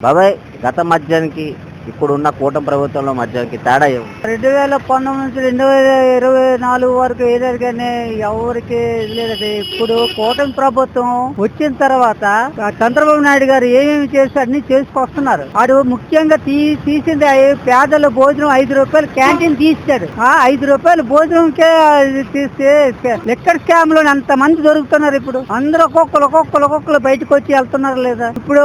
బాబాయ్ గత మధ్యానికి ఇప్పుడున్న కూటమి ప్రభుత్వంలో మధ్యకి తేడా రెండు వేల పంతొమ్మిది నుంచి రెండు వేల ఇరవై నాలుగు వరకు ఏదైనా కానీ ఎవరికి లేదండి. ఇప్పుడు కూటమి ప్రభుత్వం వచ్చిన తర్వాత చంద్రబాబు నాయుడు గారు ఏమేమి చేసి అన్ని చేసుకొస్తున్నారు. వాడు ముఖ్యంగా తీ తీసింది పేదల భోజనం ఐదు రూపాయలు క్యాంటీన్ తీశాడు. ఆ ఐదు రూపాయలు భోజనంకే తీస్తే లెక్కర్ స్కామ్లో అంత మంది దొరుకుతున్నారు ఇప్పుడు. అందరూ ఒక్కొక్కరు ఒక్కొక్కరు ఒక్కొక్కరు బయటకు వచ్చి వెళ్తున్నారు లేదా? ఇప్పుడు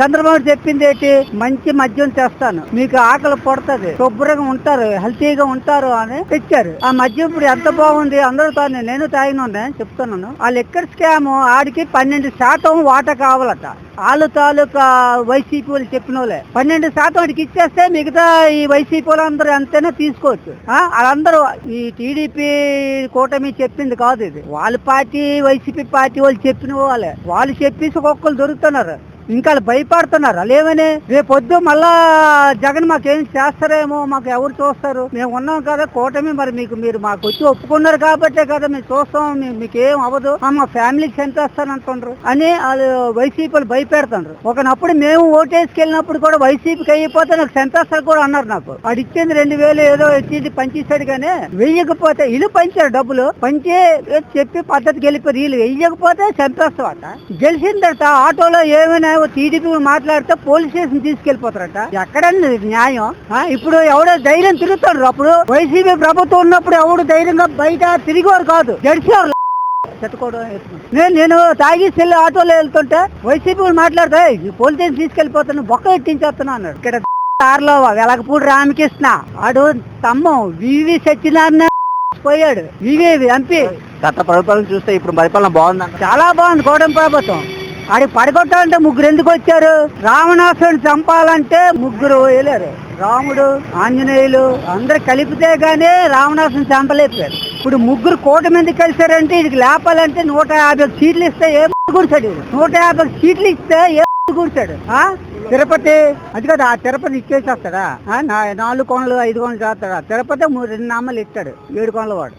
చంద్రబాబు చెప్పింది ఏంటి? మంచి మద్యం తెస్తాను మీకు ఆకలి పడుతుంది. శుభ్రంగా ఉంటారు. హెల్తీగా ఉంటారు అని తెచ్చారు. ఆ మద్యం ఇప్పుడు ఎంత బాగుంది? అందరూ తాను నేను తాగిన చెప్తున్నాను. ఆ లెక్కర్ స్కామ్ ఆడికి పన్నెండు శాతం వాటా కావాలట. వాళ్ళు తాలూకా వైసీపీ వాళ్ళు చెప్పిన వాళ్ళే. పన్నెండు శాతం వాడికి ఇచ్చేస్తే మిగతా ఈ వైసీపీ వాళ్ళందరూ ఎంతైనా తీసుకోవచ్చు. ఆ, వాళ్ళందరూ ఈ టీడీపీ కూటమి చెప్పింది కాదు ఇది. వాళ్ళ పార్టీ వైసీపీ పార్టీ వాళ్ళు చెప్పిన వాళ్ళే. వాళ్ళు చెప్పేసి ఒక్కొక్కరు దొరుకుతున్నారు. ఇంకా వాళ్ళు భయపడుతున్నారు? వాళ్ళు ఏమని రేపు పొద్దు మళ్ళా జగన్ మాకేం చేస్తారేమో మాకు ఎవరు చూస్తారు? మేము ఉన్నాం కదా కూటమి మరి మీకు మీరు మాకు వచ్చి ఒప్పుకున్నారు కాబట్టే కదా మేము చూస్తాం మీకు ఏం అవ్వదు. ఆ, మా ఫ్యామిలీకి చంపేస్తాను అంటుండ్రు అని వాళ్ళు వైసీపీలు భయపెడుతుండ్రు. ఒకనప్పుడు మేము ఓటేసుకెళ్ళినప్పుడు కూడా వైసీపీకి అయిపోతే నాకు చంపేస్తారు కూడా అన్నారు నాకు. అది ఇచ్చింది రెండు వేలు ఏదో ఇచ్చింది పంచేసాడు కానీ వెయ్యకపోతే ఇల్లు పంచారు డబ్బులు. పంచి చెప్పి పద్ధతి వెళ్ళిపోయి వీళ్ళు వెయ్యకపోతే చంపేస్తావట. గెలిచిన తర్వాత ఆటోలో ఏమైనా టీడీపీ మాట్లాడితే పోలీస్ స్టేషన్ తీసుకెళ్ళిపోతారట ఎక్కడండి న్యాయం? ఇప్పుడు ఎవడో ధైర్యం తిరుగుతాడు అప్పుడు వైసీపీ ప్రభుత్వం ఉన్నప్పుడు ఎవడు ధైర్యంగా బయట తిరిగేవారు కాదు. జడిసేవారు చెట్టుకోవడం. నేను నేను తాగి సెల్లి ఆటోలో వెళ్తుంటే వైసీపీ మాట్లాడితే పోలీస్ స్టేషన్ తీసుకెళ్ళిపోతాను బొక్క ఎట్టించేస్తున్నా అన్నాడు. ఇక్కడ కార్లో వెలగపూడి రామకృష్ణ. ఆడు తమ్మం వివి సత్యనారాయణ పోయాడు. V V MP. గత ప్రభుత్వం చూస్తే ఇప్పుడు పరిపాలన బాగుందంట. చాలా బాగుంది కూటమి ప్రభుత్వం. ఆడికి పడగొట్టాలంటే ముగ్గురు ఎందుకు వచ్చారు? రావణాసుని చంపాలంటే ముగ్గురు వేయలేరు రాముడు ఆంజనేయులు అందరు కలిపితే గానీ రావణాసుని చంపలేపారు ఇప్పుడు ముగ్గురు కోట మంది కలిసారంటే ఇది లేపాలంటే నూట యాభై సీట్లు ఇస్తే ఏ కూర్చాడు? నూట యాభై సీట్లు ఇస్తే ఏ కూర్చాడు? ఆ? తిరుపతి అది కదా ఆ తిరుపతి ఇచ్చేసేస్తాడా? నాలుగు కోణలు ఐదు కోణలు చేస్తాడా? తిరుపతి మూడు రెండు నామాలు ఇస్తాడు ఏడు కోణల వాడు.